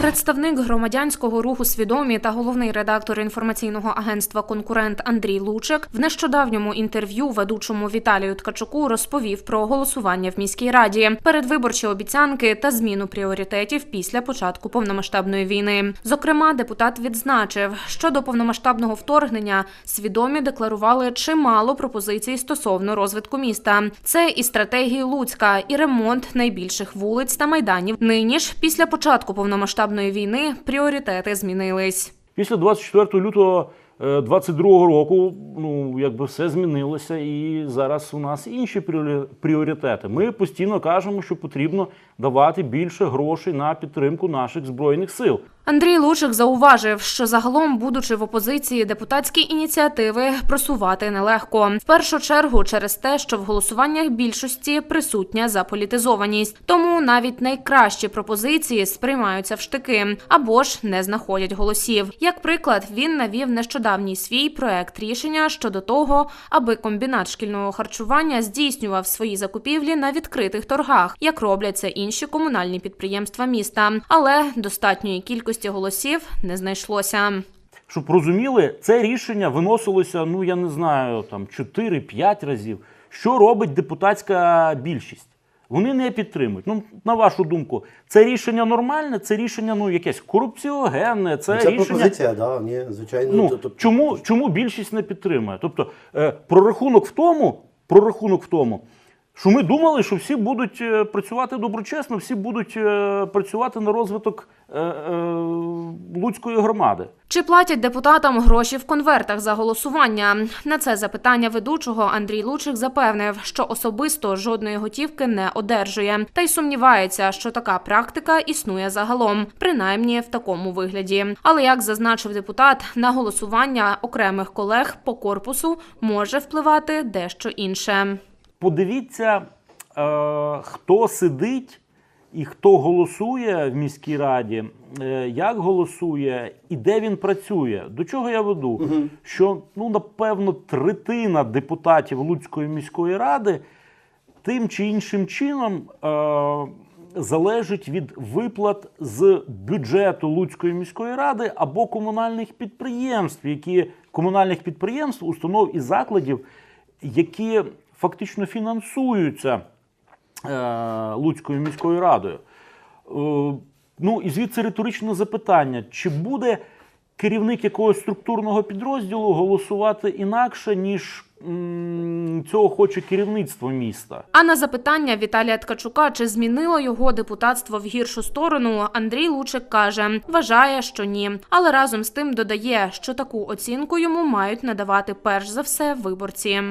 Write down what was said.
Представник громадянського руху свідомі та головний редактор інформаційного агентства Конкурент Андрій Лучик в нещодавньому інтерв'ю ведучому Віталію Ткачуку розповів про голосування в міській раді, передвиборчі обіцянки та зміну пріоритетів після початку повномасштабної війни. Зокрема, депутат відзначив, що до повномасштабного вторгнення свідомі декларували чимало пропозицій стосовно розвитку міста. Це і стратегії Луцька, і ремонт найбільших вулиць та майданів. Нині ж, після початку повномасштабної війни, пріоритети змінились. Після 24 лютого 22 року ну якби все змінилося, і зараз у нас інші пріоритети. Ми постійно кажемо, що потрібно давати більше грошей на підтримку наших збройних сил. Андрій Лучик зауважив, що загалом, будучи в опозиції, депутатські ініціативи просувати нелегко. В першу чергу через те, що в голосуваннях більшості присутня заполітизованість. Тому навіть найкращі пропозиції сприймаються в штики або ж не знаходять голосів. Як приклад, він навів нещодавній свій проект рішення щодо того, аби комбінат шкільного харчування здійснював свої закупівлі на відкритих торгах, як роблять це інші комунальні підприємства міста. Але достатньої кількості голосів не знайшлося. Щоб розуміли, це рішення виносилося, ну я не знаю, там 4-5 разів. Що робить депутатська більшість? Вони не підтримують. Ну, на вашу думку, це рішення нормальне, це рішення ну якесь корупціогенне, це, Це рішення. пропозиція, да, ні, звичайно. Ну, то- то- чому, чому більшість не підтримує? Тобто, е, прорахунок в тому, прорахунок в тому, що ми думали, що всі будуть е, працювати доброчесно, всі будуть е, працювати на розвиток е, Луцької громади. Чи платять депутатам гроші в конвертах за голосування? На це запитання ведучого Андрій Лучик запевнив, що особисто жодної готівки не одержує, та й сумнівається, що така практика існує загалом, принаймні в такому вигляді. Але як зазначив депутат, на голосування окремих колег по корпусу може впливати дещо інше. Подивіться, е, хто сидить і хто голосує в міській раді, е, як голосує і де він працює. До чого я веду? Що ну напевно третина депутатів Луцької міської ради тим чи іншим чином е, залежить від виплат з бюджету Луцької міської ради або комунальних підприємств, які комунальних підприємств, установ і закладів, які фактично фінансуються е, Луцькою міською радою. Е, ну і звідси риторичне запитання: чи буде керівник якогось структурного підрозділу голосувати інакше, ніж цього хоче керівництво міста? А на запитання Віталія Ткачука, чи змінило його депутатство в гіршу сторону, Андрій Лучик каже, вважає, що ні. Але разом з тим додає, що таку оцінку йому мають надавати перш за все виборці.